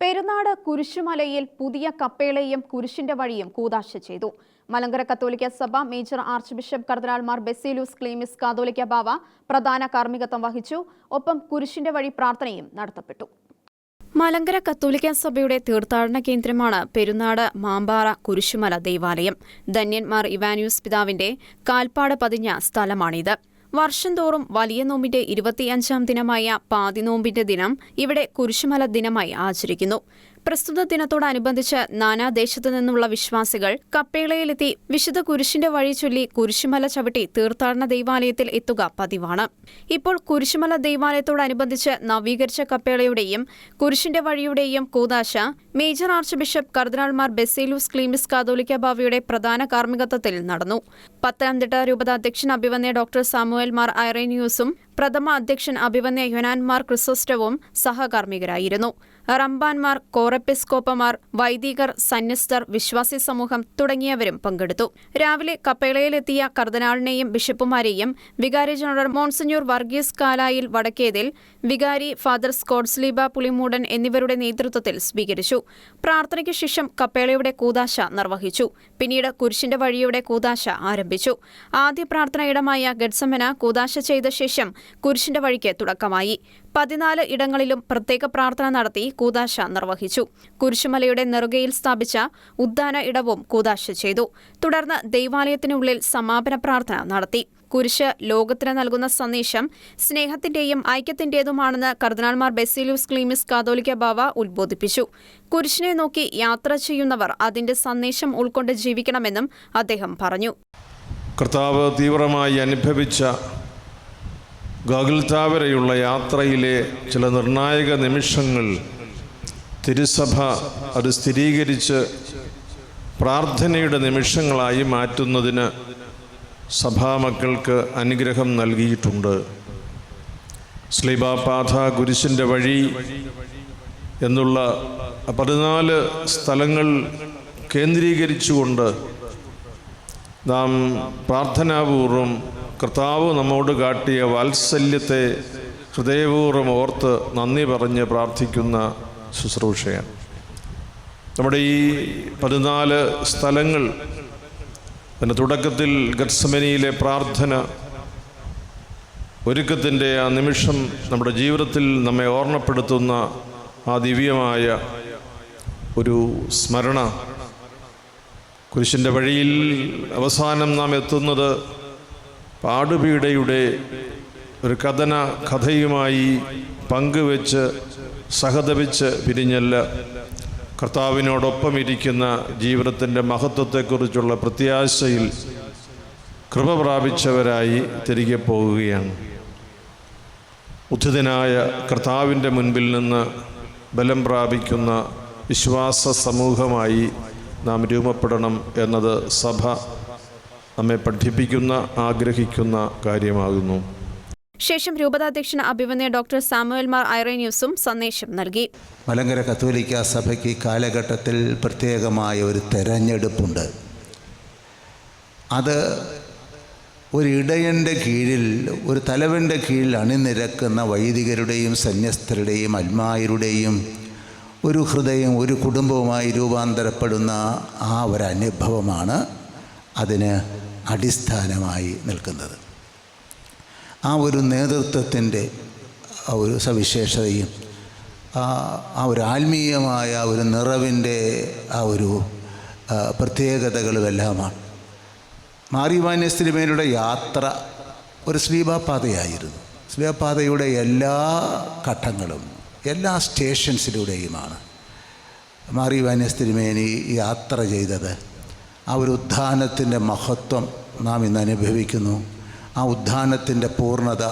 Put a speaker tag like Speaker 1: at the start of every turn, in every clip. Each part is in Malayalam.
Speaker 1: പെരുന്നാട് കുരിശുമലയിൽ പുതിയ കപ്പേളയും കുരിശിന്റെ വഴിയും കൂതാശ ചെയ്തു. മലങ്കര കത്തോലിക്ക സഭ മേജർ ആർച്ച് ബിഷപ്പ് കർദിനാൾമാർ ബെസീലൂസ് ക്ലീമിസ് കാതോലിക്ക ബാവ പ്രധാന കാർമ്മികത്വം വഹിച്ചു. ഒപ്പം കുരിശിന്റെ വഴി പ്രാർത്ഥനയും നടത്തപ്പെട്ടു. മലങ്കര കത്തോലിക്ക സഭയുടെ തീർത്ഥാടന കേന്ദ്രമാണ് പെരുന്നാട് മാമ്പാറ കുരിശുമല ദേവാലയം. ധന്യന്മാർ ഇവാനിയൂസ് പിതാവിന്റെ കാൽപ്പാട് പതിഞ്ഞ സ്ഥലമാണിത്. വർഷം തോറും വലിയ നോമ്പിന്റെ ഇരുപത്തിയഞ്ചാം ദിനമായ പാതിനോമ്പിന്റെ ദിനം ഇവിടെ കുരിശുമല ദിനമായി ആചരിക്കുന്നു. പ്രസ്തുത ദിനത്തോടനുബന്ധിച്ച് നാനാദേശത്തു നിന്നുള്ള വിശ്വാസികൾ കപ്പേളയിലെത്തി വിശുദ്ധ കുരിശിന്റെ വഴി ചൊല്ലി കുരിശുമല ചവിട്ടി തീർത്ഥാടന ദൈവാലയത്തിൽ എത്തുക പതിവാണ്. ഇപ്പോൾ കുരിശുമല ദൈവാലയത്തോടനുബന്ധിച്ച് നവീകരിച്ച കപ്പേളയുടെയും കുരിശിന്റെ വഴിയുടെയും കൂതാശ മേജർ ആർച്ച് ബിഷപ്പ് കർദിനാൾമാർ ബെസേലൂസ് ക്ലീമിസ് കാതോലിക്ക ബാവയുടെ പ്രധാന കാർമ്മികത്വത്തിൽ നടന്നു. പത്തനംതിട്ട രൂപത അധ്യക്ഷൻ അഭിവന്യ ഡോക്ടർ സാമുവൽ മാർ ഐറേനിയൂസും പ്രഥമ അധ്യക്ഷൻ അഭിവന്യ യുനാൻമാർ ക്രിസോസ്റ്റവും സഹകാർമ്മികരായിരുന്നു. റംബാൻമാർ കോറപ്പിസ്കോപ്പമാർ വൈദികർ സന്യസ്തർ വിശ്വാസി സമൂഹം തുടങ്ങിയവരും പങ്കെടുത്തു. രാവിലെ കപ്പേളയിലെത്തിയ കർദനാളിനെയും ബിഷപ്പുമാരെയും വികാരി ജനറൽ മോൺസന്യൂർ വർഗീസ് കാലായിൽ വടക്കേതിൽ വികാരി ഫാദർ സ്കോട്ട്സ്ലീബ പുളിമൂടൻ എന്നിവരുടെ നേതൃത്വത്തിൽ സ്വീകരിച്ചു. പ്രാർത്ഥനയ്ക്ക് ശേഷം കപ്പേളയുടെ കൂതാശ നിർവഹിച്ചു. പിന്നീട് കുരിശിന്റെ വഴിയുടെ കൂതാശ ആരംഭിച്ചു. ആദ്യ പ്രാർത്ഥന ഇടമായ ഗഡ്സമന കൂതാശ ചെയ്ത ശേഷം കുരിശിന്റെ വഴിക്ക് തുടക്കമായി. പതിനാല് ഇടങ്ങളിലും പ്രത്യേക പ്രാർത്ഥന നടത്തി കൂതാശ നിർവഹിച്ചു. കുരിശുമലയുടെ നെറുകയിൽ സ്ഥാപിച്ച ഉദ്ദാന ഇടവും കൂതാശ ചെയ്തു. തുടർന്ന് ദൈവാലയത്തിനുള്ളിൽ സമാപന പ്രാർത്ഥന നടത്തി. കുരിശ് ലോകത്തിന് നൽകുന്ന സന്ദേശം സ്നേഹത്തിന്റെയും ഐക്യത്തിന്റേതുമാണെന്ന് കർദിനാൾമാർ ബെസിലൂസ് ക്ലീമിസ് കാതോലിക്ക ബാവ ഉദ്ബോധിപ്പിച്ചു കുരിശിനെ നോക്കി യാത്ര ചെയ്യുന്നവർ അതിന്റെ സന്ദേശം ഉൾക്കൊണ്ട് ജീവിക്കണമെന്നും അദ്ദേഹം പറഞ്ഞു.
Speaker 2: കർത്താവ് തീവ്രമായി അനുഭവിച്ച ഗാഗുൽത്താ വരെയുള്ള യാത്രയിലെ ചില നിർണായക നിമിഷങ്ങൾ തിരുസഭ അത് സ്ഥിരീകരിച്ച് പ്രാർത്ഥനയുടെ നിമിഷങ്ങളായി മാറ്റുന്നതിന് സഭാമക്കൾക്ക് അനുഗ്രഹം നൽകിയിട്ടുണ്ട്. സ്ലീബാപാഥ കുരിശിന്റെ വഴി എന്നുള്ള പതിനാല് സ്ഥലങ്ങൾ കേന്ദ്രീകരിച്ചുകൊണ്ട് നാം പ്രാർത്ഥനാപൂർവം കർത്താവ് നമ്മോട് കാട്ടിയ വാത്സല്യത്തെ ഹൃദയപൂർവം ഓർത്ത് നന്ദി പറഞ്ഞ് പ്രാർത്ഥിക്കുന്ന ശുശ്രൂഷയാണ്. നമ്മുടെ ഈ പതിനാല് സ്ഥലങ്ങൾ അതിന്റെ തുടക്കത്തിൽ ഗത്സമനിയിലെ പ്രാർത്ഥന ഒരുക്കത്തിന്റെ ആ നിമിഷം നമ്മുടെ ജീവിതത്തിൽ നമ്മെ ഓർമ്മപ്പെടുത്തുന്ന ആ ദിവ്യമായ ഒരു സ്മരണ. കുരിശിന്റെ വഴിയിൽ അവസാനം നാം എത്തുന്നത് പാടുപീഡയുടെ ഒരു കഥന കഥയുമായി പങ്കുവെച്ച് സഹതപിച്ച് പിരിഞ്ഞല്ല. കർത്താവിനോടൊപ്പം ഇരിക്കുന്ന ജീവിതത്തിന്റെ മഹത്വത്തെക്കുറിച്ചുള്ള പ്രത്യാശയിൽ കൃപ പ്രാപിച്ചവരായി തിരികെ പോവുകയാണ്. ഉദ്ധിതനായ കർത്താവിന്റെ മുൻപിൽ നിന്ന് ബലം പ്രാപിക്കുന്ന വിശ്വാസ സമൂഹമായി നാം രൂപപ്പെടണം എന്നത് സഭ നമ്മെ പഠിപ്പിക്കുന്ന ആഗ്രഹിക്കുന്ന കാര്യമാകുന്നു.
Speaker 1: ശേഷം രൂപതാധ്യക്ഷൻ അഭിവന്യ ഡോക്ടർ സാമുവൽ മാർ ഐറേനിയൂസും സന്ദേശം നൽകി.
Speaker 3: മലങ്കര കത്തോലിക്ക സഭയ്ക്ക് ഈ കാലഘട്ടത്തിൽ പ്രത്യേകമായ ഒരു തെരഞ്ഞെടുപ്പുണ്ട്. അത് ഒരു ഇടയന്റെ കീഴിൽ ഒരു തലവന്റെ കീഴിൽ അണിനിരക്കുന്ന വൈദികരുടെയും സന്യസ്തരുടെയും അത്മാരുടെയും ഒരു ഹൃദയം ഒരു കുടുംബവുമായി രൂപാന്തരപ്പെടുന്ന ആ ഒരു അനുഭവമാണ് അതിന് അടിസ്ഥാനമായി നിൽക്കുന്നത്. ആ ഒരു നേതൃത്വത്തിന്റെ ഒരു സവിശേഷതയും ആ ഒരു ആത്മീയമായ ഒരു നിറവിന്റെ ആ ഒരു പ്രത്യേകതകളുമെല്ലാമാണ്. പ്രത്യേകതകളുമെല്ലാമാണ് സിനിമയിലൂടെ യാത്ര ഒരു ശ്രീബാപാതയായിരുന്നു ശ്രീബാപാതയുടെ എല്ലാ ഘട്ടങ്ങളും എല്ലാ സ്റ്റേഷൻസിലൂടെയുമാണ് മാറിവാന്യസ്ഥിതിമേനി യാത്ര ചെയ്തത്. ആ ഒരു ഉത്ഥാനത്തിന്റെ മഹത്വം നാം ഇന്ന് അനുഭവിക്കുന്നു. ആ ഉത്ഥാനത്തിന്റെ പൂർണത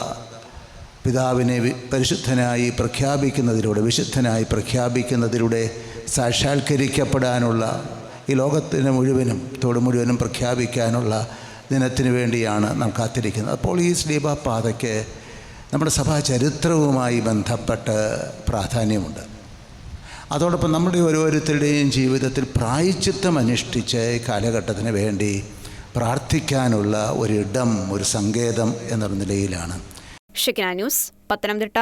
Speaker 3: പിതാവിനെ പരിശുദ്ധനായി പ്രഖ്യാപിക്കുന്നതിലൂടെ വിശുദ്ധനായി പ്രഖ്യാപിക്കുന്നതിലൂടെ സാക്ഷാത്കരിക്കപ്പെടാനുള്ള ഈ ലോകത്തിന് മുഴുവനും തോട് മുഴുവനും പ്രഖ്യാപിക്കാനുള്ള ദിനത്തിന് വേണ്ടിയാണ് നാം കാത്തിരിക്കുന്നത്. അപ്പോൾ ഈ സ്ലീബ പാതയ്ക്ക് നമ്മുടെ സഭാ ചരിത്രവുമായി ബന്ധപ്പെട്ട് പ്രാധാന്യമുണ്ട്. അതോടൊപ്പം നമ്മുടെ ഓരോരുത്തരുടെയും ജീവിതത്തിൽ പ്രായച്ചിത്തം അനുഷ്ഠിച്ച് കാലഘട്ടത്തിന് വേണ്ടി പ്രാർത്ഥിക്കാനുള്ള ഒരിടം ഒരു സങ്കേതം എന്നുള്ള നിലയിലാണ്.
Speaker 1: ന്യൂസ് പത്തനംതിട്ട.